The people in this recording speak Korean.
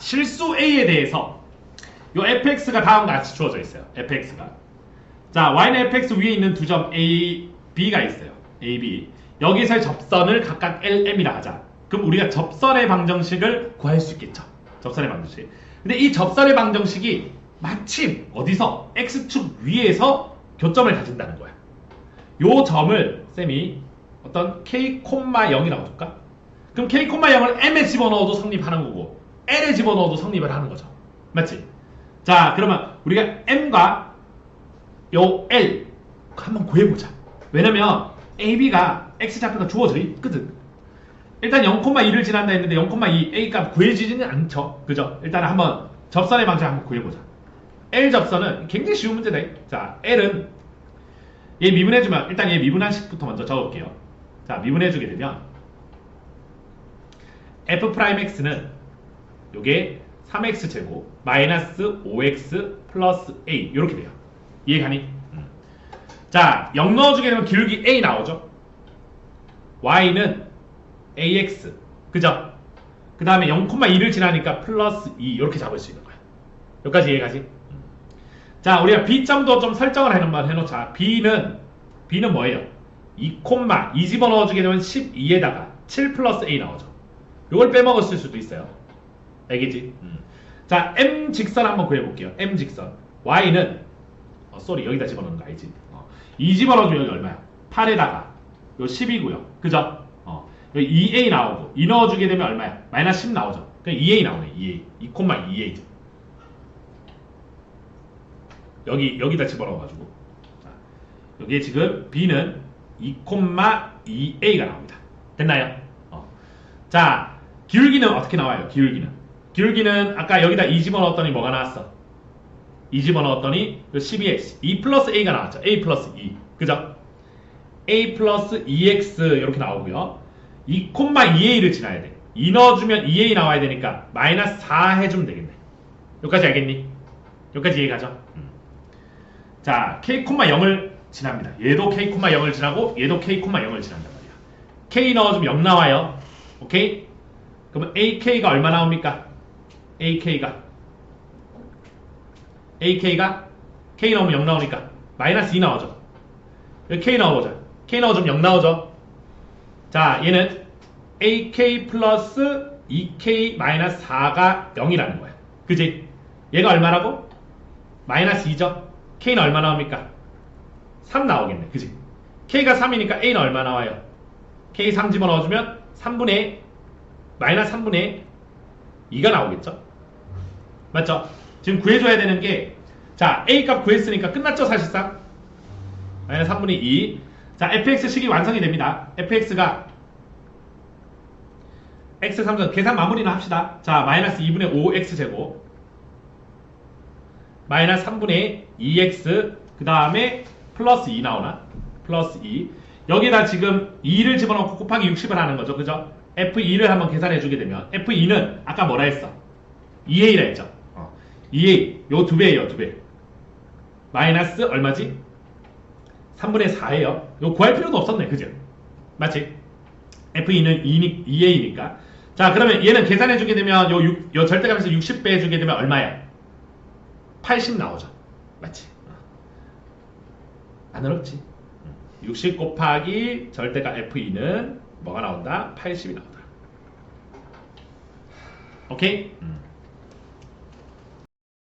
실수 A에 대해서 요 fx가 다음과 같이 주어져 있어요. fx가. 자, y는 fx 위에 있는 두 점 A, B가 있어요. A, B. 여기서의 접선을 각각 LM이라 하자. 그럼 우리가 접선의 방정식을 구할 수 있겠죠. 접선의 방정식. 근데 이 접선의 방정식이 마침 어디서 x축 위에서 교점을 가진다는 거야. 요 점을 쌤이 어떤 k, 0이라고 둘까? 그럼 k, 0을 m에 집어넣어도 성립하는 거고 l에 집어넣어도 성립을 하는 거죠. 맞지? 자, 그러면 우리가 m과 요 l 한번 구해보자. 왜냐면 ab가 x좌표가 주어져 있거든. 일단 0,2를 지난다 했는데 0,2 a 값 구해지지는 않죠. 그죠? 일단 한번 접선의 방식 한번 구해보자. L 접선은 굉장히 쉬운 문제다. 자, L은 얘 미분해주면 일단 얘 미분한 식부터 먼저 적을게요. 자, 미분해주게 되면 f'x는 요게 3x 제곱 마이너스 5x 플러스 a 이렇게 돼요. 이해 가니? 음. 자, 0 넣어주게 되면 기울기 a 나오죠. y는 ax 그죠? 그 다음에 0,2를 지나니까 플러스 2 이렇게 잡을 수 있는 거야. 여기까지 이해가지? 음. 자, 우리가 b점도 좀 설정을 해놓자. b는 b는 뭐예요? 2, 이 집어넣어주게 되면 12에다가 7 플러스 a 나오죠. 이걸 빼먹었을 수도 있어요. 알겠지? 음. 자, m 직선 한번 구해볼게요. m 직선. y는 어, 쏘리 여기다 집어넣는 거 알지? 어. 2 집어넣어주면 여기 얼마야? 8에다가 요 10이고요. 그죠? 어. 여기 2a 나오고 2 넣어주게 되면 얼마야? 마이너스 10 나오죠. 그럼 2a 나오네. 2a. 2,2a. 여기 여기다 집어넣어가지고 자, 여기에 지금 b는 2,2a가 나옵니다. 됐나요? 어. 자 기울기는 어떻게 나와요? 기울기는 기울기는 아까 여기다 2 집어넣었더니 뭐가 나왔어? 2 집어넣었더니 12x 2 플러스 a가 나왔죠. a 플러스 2 그죠? a 플러스 2x 이렇게 나오고요. 2,2a를 지나야 돼. 2 넣어주면 2a 나와야 되니까 마이너스 4 해주면 되겠네. 여기까지 알겠니? 여기까지 이해가죠? 음. 자, k,0을 지납니다. 얘도 k,0을 지나고 얘도 k,0을 지난단 말이야. k 넣어주면 0 나와요. 오케이? 그러면 ak가 얼마 나옵니까? Ak가 ak가 k 넣으면 0 나오니까 마이너스 2 나오죠. 여기 k 넣어보자. k 넣어주면 0 나오죠. 자, 얘는 ak 플러스 2k 마이너스 4가 0이라는 거야. 그지? 얘가 얼마라고? 마이너스 2죠? k는 얼마 나옵니까? 3 나오겠네. 그지? k가 3이니까 a는 얼마 나와요? k 3 집어넣어주면 3분의 마이너스 3분의 2가 나오겠죠? 맞죠? 지금 구해줘야 되는 게 자, a 값 구했으니까 끝났죠, 사실상? 마이너스 3분의 2. 자, fx식이 완성이 됩니다. fx가 x 3점 계산 마무리는 합시다. 자, 마이너스 2분의 5x 제곱 마이너스 3분의 2x 그 다음에 플러스 2 나오나? 플러스 2 여기다 지금 2를 집어넣고 곱하기 60을 하는 거죠. 그죠? F2를 한번 계산해 주게 되면 F2는 아까 뭐라 했어? 2A라 했죠. 어. 2A 요 두 배예요. 두 배. 마이너스 얼마지? 3분의 4예요. 요 구할 필요도 없었네. 그죠? 맞지? F2는 2, 2A니까 자 그러면 얘는 계산해 주게 되면 요, 6, 요 절대값에서 60 빼주게 되면 얼마야? 80 나오죠. 맞지? 어. 안 어렵지? 60 곱하기 절대값 F2는 뭐가 나온다? 80이 나온다. 오케이? 음.